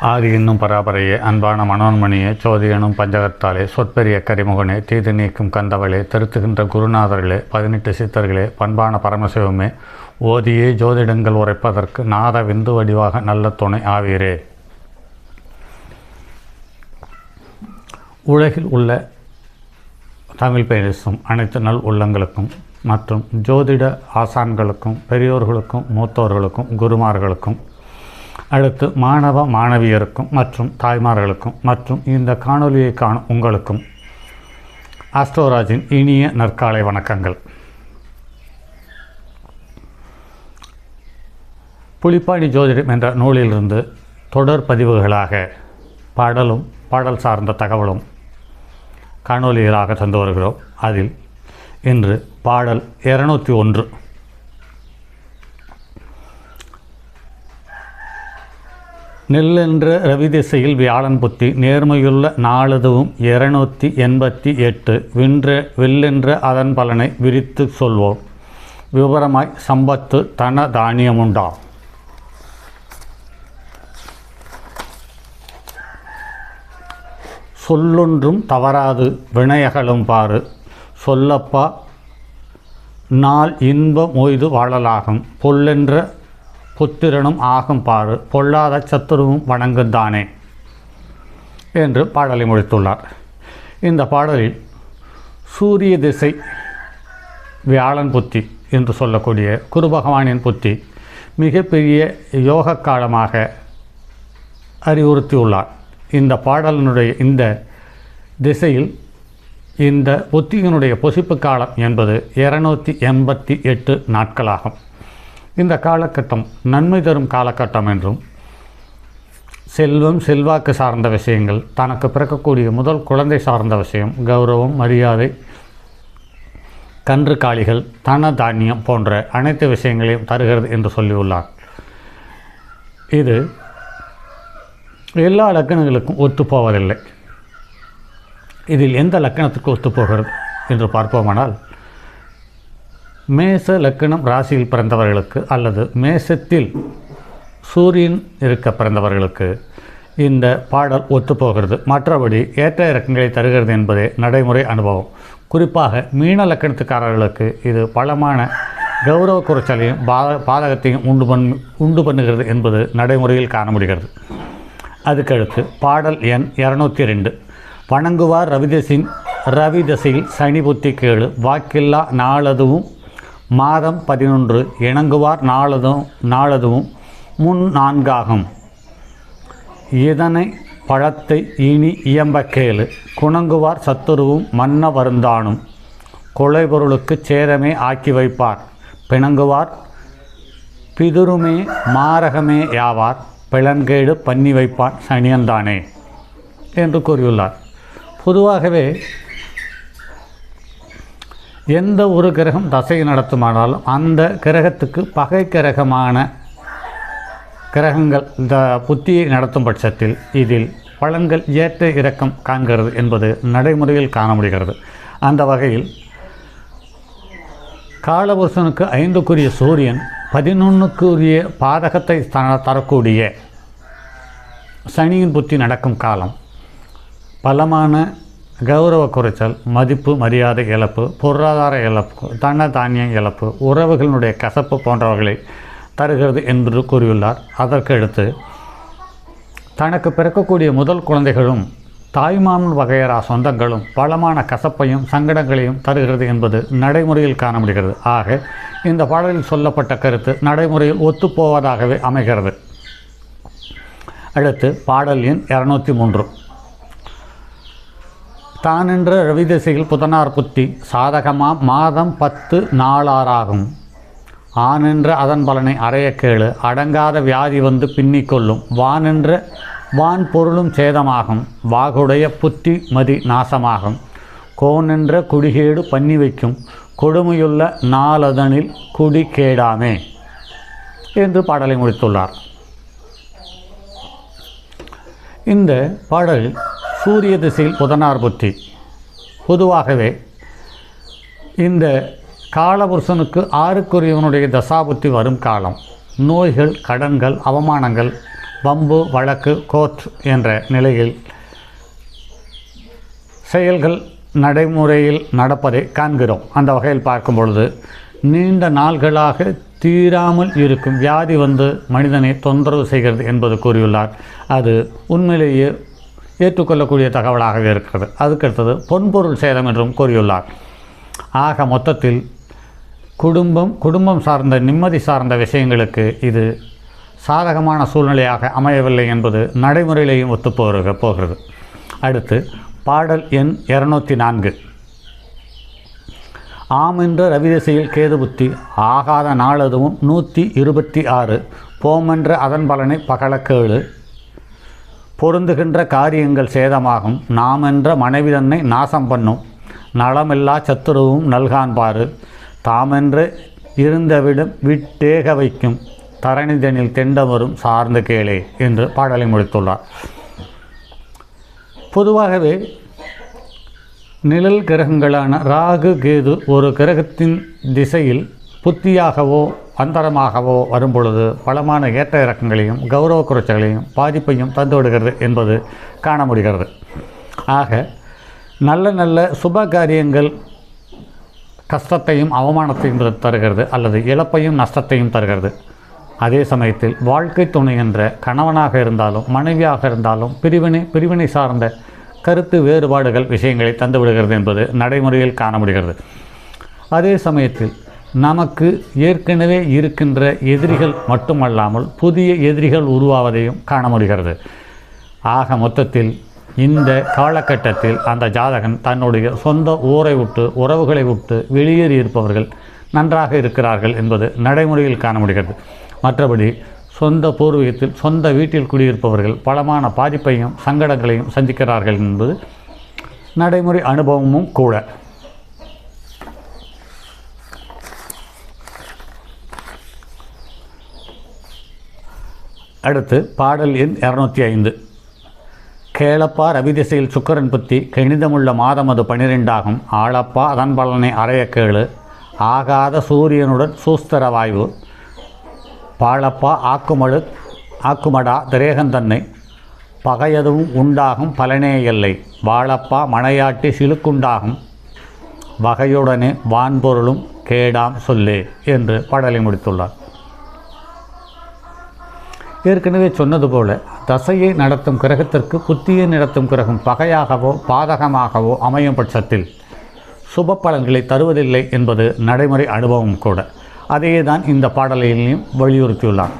ஆதி என்னும் பராபரையே அன்பான மனோன்மணியே சோதி எனும் பஞ்சகத்தாலே சொற்பெரிய கரிமுகனே தீது நீக்கும் கந்தவளே திருத்துகின்ற குருநாதர்களே பதினெட்டு சித்தர்களே பண்பான பரமசிவமே ஓதியே ஜோதிடங்கள் உரைப்பதற்கு நாத விந்து வடிவாக நல்ல துணை ஆவீரே. உலகில் உள்ள தமிழ் பேசும் அனைத்து நல் உள்ளங்களுக்கும் மற்றும் ஜோதிட ஆசான்களுக்கும் பெரியோர்களுக்கும் மூத்தோர்களுக்கும் குருமார்களுக்கும் அடுத்து மாணவ மாணவியருக்கும் மற்றும் தாய்மார்களுக்கும் மற்றும் இந்த காணொலியை காணும் உங்களுக்கும் ஆஸ்ட்ரோராஜின் இனிய நற்காலை வணக்கங்கள். புலிப்பாடி ஜோதிடம் என்ற நூலிலிருந்து தொடர் பதிவுகளாக பாடலும் பாடல் சார்ந்த தகவலும் காணொலிகளாக தந்து வருகிறோம். அதில் இன்று பாடல் இருநூற்றி ஒன்று. நெல்லென்ற ரவி திசையில் வியாழன் புத்தி நேர்மையுள்ள நாளதுவும் இருநூற்றி எண்பத்தி எட்டு வின்ற வெல்லென்ற அதன் பலனை விரித்து சொல்வோம். விவரமாய் சம்பத்து தன தானியமுண்டா. சொல்லொன்றும் தவறாது வினையகலும் பாரு. சொல்லப்பா நாள் இன்ப மொய்து வாழலாகும். பொல்லென்ற புத்திரனும் ஆகும் பாரு. பொல்லாத சத்துருவும் வணங்குந்தானே என்று பாடலை முடித்துள்ளார். இந்த பாடலில் சூரிய திசை வியாழன் புத்தி என்று சொல்லக்கூடிய குரு பகவானின் புத்தி மிகப்பெரிய யோக காலமாக அறிவுறுத்தியுள்ளார். இந்த பாடலினுடைய இந்த திசையில் இந்த புத்தியினுடைய பொசிப்பு காலம் என்பது இருநூற்றி எண்பத்தி எட்டு நாட்களாகும். இந்த காலகட்டம் நன்மை தரும் காலகட்டம் என்றும் செல்வம் செல்வாக்கு சார்ந்த விஷயங்கள் தனக்கு பிறக்கக்கூடிய முதல் குழந்தை சார்ந்த விஷயம் கௌரவம் மரியாதை கன்று காளிகள் தன தானியம் போன்ற அனைத்து விஷயங்களையும் தருகிறது என்று சொல்லியுள்ளார். இது எல்லா லக்கணங்களுக்கும் ஒத்துப்போவதில்லை இதில் எந்த லக்கணத்துக்கு ஒத்துப்போகிறது என்று பார்ப்போமானால் மேச லக்கணம் ராசியில் பிறந்தவர்களுக்கு அல்லது மேசத்தில் சூரியன் இருக்க பிறந்தவர்களுக்கு இந்த பாடல் ஒத்துப்போகிறது. மற்றபடி ஏற்ற இறக்கங்களை தருகிறது என்பதே நடைமுறை அனுபவம். குறிப்பாக மீன லக்கணத்துக்காரர்களுக்கு இது பலமான கௌரவ குறைச்சலையும் பாத பாதகத்தையும் உண்டு பண் உண்டு பண்ணுகிறது என்பது நடைமுறையில் காண முடிகிறது அதுக்கடுத்து பாடல் எண் இரநூத்தி ரெண்டு. வணங்குவார் ரவிதசின் ரவி தசையில் சனி புத்தி கேளு வாக்கில்லா நாளதுவும் மாதம் பதினொன்று இணங்குவார் நாளதும் நாளதுவும் முன் நான்காகும். இதனை பழத்தை இனி இயம்ப கேளு குணங்குவார் சத்துருவும் மன்ன வருந்தானும். கொலை பொருளுக்கு சேரமே ஆக்கி வைப்பார். பிணங்குவார் பிதுருமே மாரகமே யாவார். பிளன்கேடு பண்ணி வைப்பான் சனியன்தானே என்று கூறியுள்ளார். பொதுவாகவே எந்த ஒரு கிரகம் தசை நடத்துமானாலும் அந்த கிரகத்துக்கு பகை கிரகமான கிரகங்கள் இந்த புத்தியை நடத்தும் பட்சத்தில் இதில் பலன்கள் ஏற்ற இறக்கம் காண்கிறது என்பது நடைமுறையில் காண முடிகிறது அந்த வகையில் காலபுருஷனுக்கு ஐந்துக்குரிய சூரியன் பதினொன்றுக்குரிய பாதகத்தை த- தரக்கூடிய சனியின் புத்தி நடக்கும் காலம் பலமான கௌரவ குறைச்சல் மதிப்பு மரியாதை இழப்பு பொருளாதார இழப்பு தன தானியம் இழப்பு உறவுகளினுடைய கசப்பு போன்றவர்களை தருகிறது என்று கூறியுள்ளார். அதற்கு அடுத்து தனக்கு பிறக்கக்கூடிய முதல் குழந்தைகளும் தாய்மாமன் வகையரா சொந்தங்களும் பலமான கசப்பையும் சங்கடங்களையும் தருகிறது என்பது நடைமுறையில் காண முடிகிறது ஆக இந்த பாடலில் சொல்லப்பட்ட கருத்து நடைமுறையில் ஒத்துப்போவதாகவே அமைகிறது. அடுத்து பாடல் எண் இரநூத்தி மூன்று. தானென்ற ரவி திசையில் புதனார் புத்தி சாதகமாக மாதம் பத்து நாளாராகும் ஆனென்ற அதன் பலனை அறைய கேளு. அடங்காத வியாதி வந்து பின்னிக்கொள்ளும் வானென்ற வான் பொருளும் சேதமாகும். வாகுடைய புத்தி மதி நாசமாகும். கோனென்ற குடிகேடு பண்ணி வைக்கும். கொடுமையுள்ள நாளதனில் குடி கேடாமே என்று பாடலை முடித்துள்ளார். இந்த பாடல் சூரிய திசையில் புதனார் புத்தி. பொதுவாகவே இந்த காலபுருஷனுக்கு ஆறுக்குரியவனுடைய தசாபுத்தி வரும் காலம். நோய்கள் கடன்கள் அவமானங்கள் வம்பு வழக்கு கோர்ட் என்ற நிலையில் செயல்கள் நடைமுறையில் நடப்பதை காண்கிறோம். அந்த வகையில் பார்க்கும் பொழுது நீண்ட நாள்களாக தீராமல் இருக்கும் வியாதி வந்து மனிதனை தொந்தரவு செய்கிறது என்பது கூறியுள்ளார். அது உண்மையிலேயே ஏற்றுக்கொள்ளக்கூடிய தகவலாகவே இருக்கிறது. அதுக்கடுத்தது பொன்பொருள் சேதம் என்றும் கூறியுள்ளார். ஆக மொத்தத்தில் குடும்பம் குடும்பம் சார்ந்த நிம்மதி சார்ந்த விஷயங்களுக்கு இது சாதகமான சூழ்நிலையாக அமையவில்லை என்பது நடைமுறையிலேயும் ஒத்துப்போக போகிறது. அடுத்து பாடல் எண் இரநூத்தி நான்கு. ஆமென்ற ரவிதிசையில் கேது புத்தி ஆகாத நாளதுவும் நூற்றி இருபத்தி ஆறு. போமென்ற அதன் பலனை பகலக்கேழு. பொருந்துகின்ற காரியங்கள் சேதமாகும். நாமென்ற மனைவி தன்னை நாசம் பண்ணும். நலமில்லா சத்துருவும் நல்கான்பாரு தாமென்று இருந்தவிடம் விட்டேக வைக்கும். தரணிதனில் தெண்டவரும் சார்ந்த கேளே என்று பாடலை முடித்துள்ளார். பொதுவாகவே நிழல் கிரகங்களான ராகு கேது ஒரு கிரகத்தின் திசையில் புத்தியாகவோ அந்தரமாகவோ வரும்பொழுது பலமான ஏற்ற இறக்கங்களையும் கௌரவ குறைச்சல்களையும் பாதிப்பையும் தந்துவிடுகிறது என்பது காண முடிகிறது ஆக நல்ல நல்ல சுப காரியங்கள் கஷ்டத்தையும் அவமானத்தையும் தருகிறது அல்லது இழப்பையும் நஷ்டத்தையும் தருகிறது. அதே சமயத்தில் வாழ்க்கை துணை என்ற கணவனாக இருந்தாலும் மனைவியாக இருந்தாலும் பிரிவினை பிரிவினை சார்ந்த கருத்து வேறுபாடுகள் விஷயங்களை தந்துவிடுகிறது என்பது நடைமுறையில் காண முடிகிறது அதே சமயத்தில் நமக்கு ஏற்கனவே இருக்கின்ற எதிரிகள் மட்டுமல்லாமல் புதிய எதிரிகள் உருவாவதையும் காண முடிகிறது. ஆக மொத்தத்தில் இந்த காலகட்டத்தில் அந்த ஜாதகன் தன்னுடைய சொந்த ஊரை விட்டு உறவுகளை விட்டு வெளியேறி இருப்பவர்கள் நன்றாக இருக்கிறார்கள் என்பது நடைமுறையில் காண முடிகிறது. மற்றபடி சொந்த பூர்வீகத்தில் சொந்த வீட்டில் குடியிருப்பவர்கள் பலமான பாதிப்பையும் சங்கடங்களையும் சந்திக்கிறார்கள் என்பது நடைமுறை அனுபவமும் கூட. அடுத்து பாடல் எண் இரநூத்தி ஐந்து. கேளப்பா ரவிதிசையில் சுக்கரன் புத்தி கணிதமுள்ள மாதம் அது பனிரெண்டாகும். ஆளப்பா அதன் பலனை அறைய கேளு. ஆகாத சூரியனுடன் சூஸ்தர வாயு பாழப்பா ஆக்குமழு ஆக்குமடா திரேகந்தன்னை பகையதுவும் உண்டாகும் பலனே இல்லை. வாழப்பா மனையாட்டி சிலுக்குண்டாகும். வகையுடனே வான்பொருளும் கேடாம் சொல்லே என்று பாடலை முடித்துள்ளார். ஏற்கனவே சொன்னது போல தசையை நடத்தும் கிரகத்திற்கு புத்தியை நடத்தும் கிரகம் பகையாகவோ பாதகமாகவோ அமையும் பட்சத்தில் சுப பலன்களை தருவதில்லை என்பது நடைமுறை அனுபவம் கூட. அதையே தான் இந்த பாடலையிலையும் வலியுறுத்தியுள்ளார்.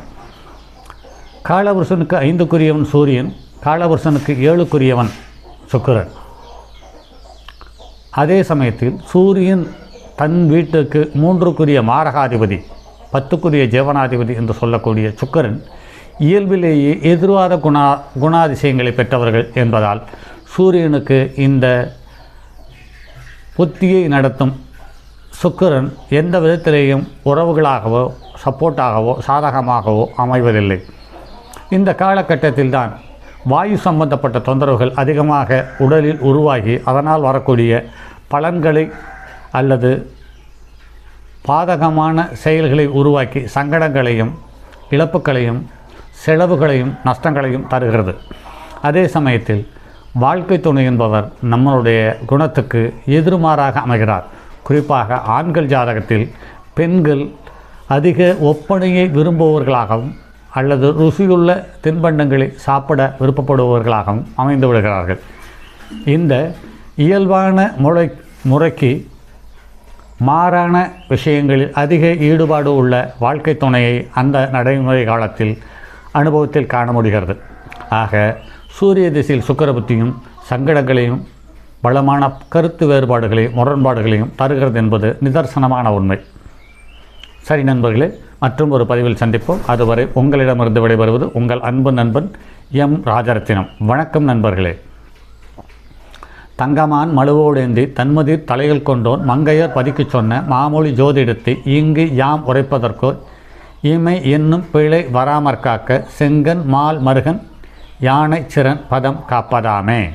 காலபுருஷனுக்கு ஐந்துக்குரியவன் சூரியன் காலபுருஷனுக்கு ஏழுக்குரியவன் சுக்கிரன். அதே சமயத்தில் சூரியன் தன் வீட்டுக்கு மூன்றுக்குரிய மாரகாதிபதி பத்துக்குரிய ஜீவனாதிபதி என்று சொல்லக்கூடிய சுக்கரன் இயல்பிலேயே எதிர்வாத குணா குணாதிசயங்களை பெற்றவர்கள் என்பதால் சூரியனுக்கு இந்த புத்தியை நடத்தும் சுக்கரன் எந்த விதத்திலேயும் உறவுகளாகவோ சப்போர்ட்டாகவோ சாதகமாகவோ அமைவதில்லை. இந்த காலகட்டத்தில்தான் வாயு சம்பந்தப்பட்ட தொந்தரவுகள் அதிகமாக உடலில் உருவாகி அதனால் வரக்கூடிய பலன்களை அல்லது பாதகமான செயல்களை உருவாக்கி சங்கடங்களையும் இழப்புகளையும் செலவுகளையும் நஷ்டங்களையும் தருகிறது. அதே சமயத்தில் வாழ்க்கை துணை என்பவர் நம்மளுடைய குணத்துக்கு எதிர்மாறாக அமைகிறார். குறிப்பாக ஆண்கள் ஜாதகத்தில் பெண்கள் அதிக ஒப்பனையை விரும்புபவர்களாகவும் அல்லது ருசியுள்ள தின்பண்டங்களை சாப்பிட விருப்பப்படுபவர்களாகவும் அமைந்து விடுகிறார்கள். இந்த இயல்பான முறை முறைக்கு மாறான விஷயங்களில் அதிக ஈடுபாடு உள்ள வாழ்க்கை துணையை அந்த நடைமுறை காலத்தில் அனுபவத்தில் காண முடிகிறது ஆக சூரிய திசையில் சுக்கரபுத்தியும் சங்கடங்களையும் பலமான கருத்து வேறுபாடுகளையும் முரண்பாடுகளையும் தருகிறது என்பது நிதர்சனமான உண்மை. சரி நண்பர்களே மற்றும் ஒரு பதிவில் சந்திப்போம். அதுவரை உங்களிடமிருந்து விடைபெறுவது உங்கள் அன்பு நண்பன் எம். ராஜரத்தினம். வணக்கம் நண்பர்களே. தங்கமான் மழுவோடேந்தி தன்மதி தலையில் கொண்டோன் மங்கையர் பதிக்குச் சொன்ன மாமொழி ஜோதிடத்தை இங்கு யாம் உரைப்பதற்கோ இமை என்னும் பிழை வராமற்காக்க செங்கன் மால் மருகன் யானை சிறன் பதம் காப்பதாமே.